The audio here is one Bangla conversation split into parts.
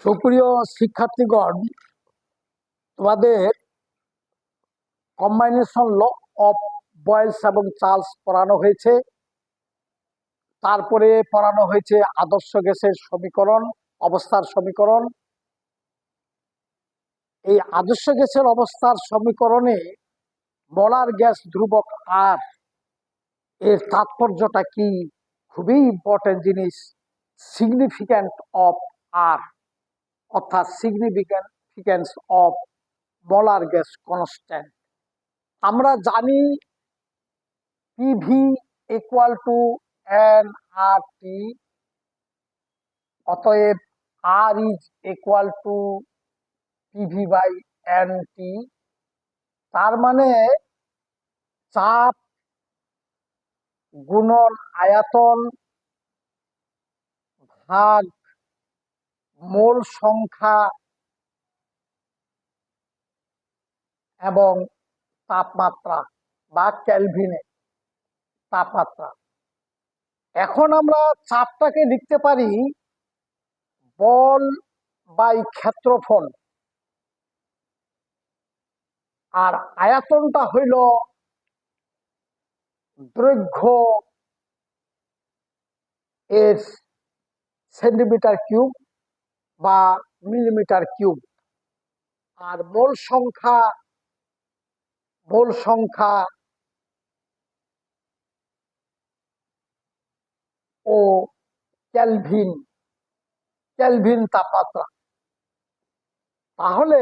সুপ্রিয় শিক্ষার্থীগণ, তোমাদের কম্বাইনেশন ল অফ বয়েলস এবং চার্লস পড়ানো হয়েছে। তারপরে পড়ানো হয়েছে আদর্শ গ্যাসের সমীকরণ, অবস্থার সমীকরণ। এই আদর্শ গ্যাসের অবস্থার সমীকরণে মলার গ্যাস ধ্রুবক আর এর তাৎপর্যটা কি? খুবই ইম্পর্টেন্ট জিনিস সিগনিফিক্যান্ট অফ আর অর্থাৎ significance of molar gas constant আমরা জানি PV equal to N R T অতএব R is equal to PV by N T তার মানে চাপ গুণন আয়তন ভাগ মোল সংখ্যা এবং তাপমাত্রা বা ক্যালভিনে তাপমাত্রা। এখন আমরা চাপটাকে লিখতে পারি বল বাই ক্ষেত্রফল। আর আয়াতনটা হইল দৈর্ঘ্য এর সেন্টিমিটার কিউব। বা মিলিমিটার কিউব আর মোল সংখ্যা মোল সংখ্যা ও ক্যালভিন ক্যালভিন তাপমাত্রা। তাহলে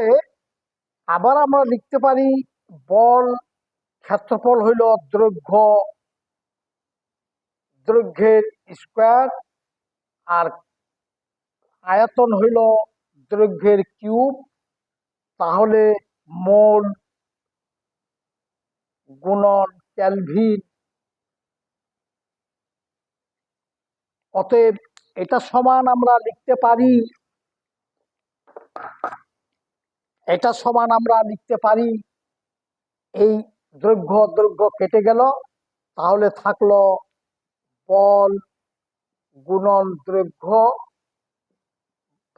আবার আমরা লিখতে পারি বল ক্ষেত্রফল হইল দৈর্ঘ্য, দৈর্ঘ্যের স্কোয়ার আর আয়তন হইল দৈর্ঘ্যের কিউব, তাহলে মোল গুণন ক্যালভিন অতএব এটা সমান আমরা লিখতে পারি, এটা সমান আমরা লিখতে পারি, এই দৈর্ঘ্য দৈর্ঘ্য কেটে গেল, তাহলে থাকল বল গুণন দৈর্ঘ্য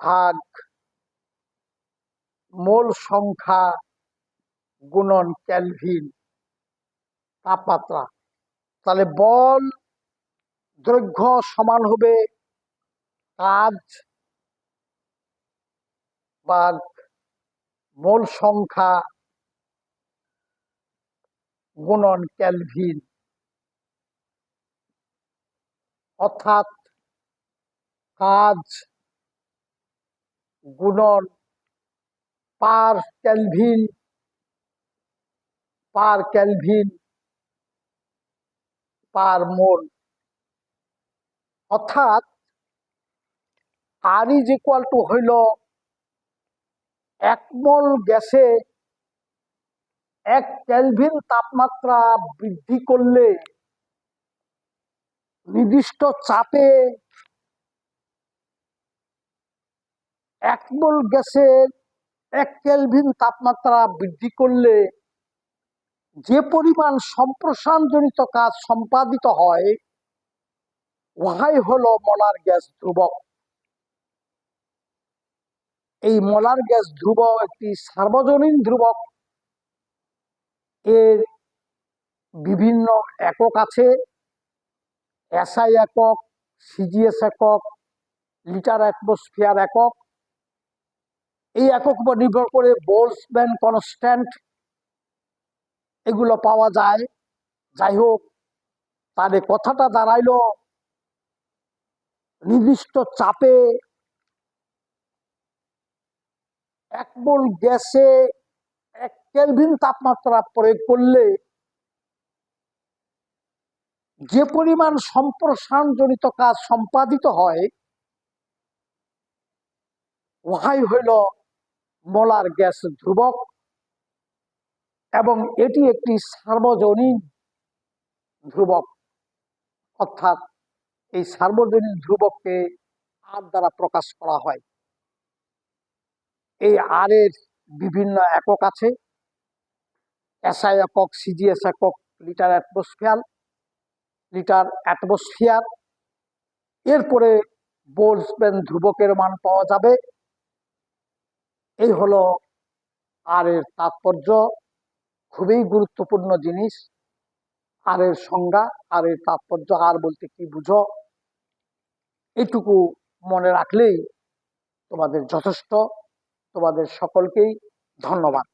ভাগ মোল সংখ্যা গুণন ক্যালভিন তাপমাত্রা। তাহলে বল দৈর্ঘ্য সমান হবে কাজ বা মোল সংখ্যা গুণন ক্যালভিন অর্থাৎ কাজ গুণন, per kelvin per kelvin, per mole. অর্থাৎ আর ইজ ইকুয়াল টু হইল এক মোল গ্যাসে এক ক্যালভিন তাপমাত্রা বৃদ্ধি করলে নির্দিষ্ট চাপে এক মোল গ্যাসের এক কেলভিন তাপমাত্রা বৃদ্ধি করলে যে পরিমাণ সম্প্রসারণজনিত কাজ সম্পাদিত হয়, উহাই হলো মলার গ্যাস ধ্রুবক। এই মলার গ্যাস ধ্রুবক একটি সার্বজনীন ধ্রুবক। এর বিভিন্ন একক আছে। এসআই একক, সিজিএস একক, লিটার অ্যাটমসফিয়ার একক। এই একক উপর নির্ভর করে বোলসম্যান কনস্ট্যান্ট এগুলো পাওয়া যায়। যাই হোক তাদের কথাটা দাঁড়াইলো নির্দিষ্ট চাপে। এক মোল গ্যাসে এক কেলভিন তাপমাত্রা প্রয়োগ করলে যে পরিমাণ সম্প্রসারণজনিত কাজ সম্পাদিত হয়, উহাই হইল মোলার গ্যাস ধ্রুবক এবং এটি একটি সার্বজনীন ধ্রুবক। অর্থাৎ এই সার্বজনীন ধ্রুবককে আর দ্বারা প্রকাশ করা হয়। এই আর এর বিভিন্ন একক আছে। এসআই একক সিজিএস একক, লিটার অ্যাটমসফিয়ার লিটার অ্যাটমসফিয়ার। এরপরে বোলসম্যান ধ্রুবকের মান পাওয়া যাবে। এই হলো আর এর তাৎপর্য, খুবই গুরুত্বপূর্ণ জিনিস। আর এর সংজ্ঞা আর এর তাৎপর্য আর বলতে কি বুঝো? এইটুকু মনে রাখলেই তোমাদের যথেষ্ট। তোমাদের সকলকেই ধন্যবাদ।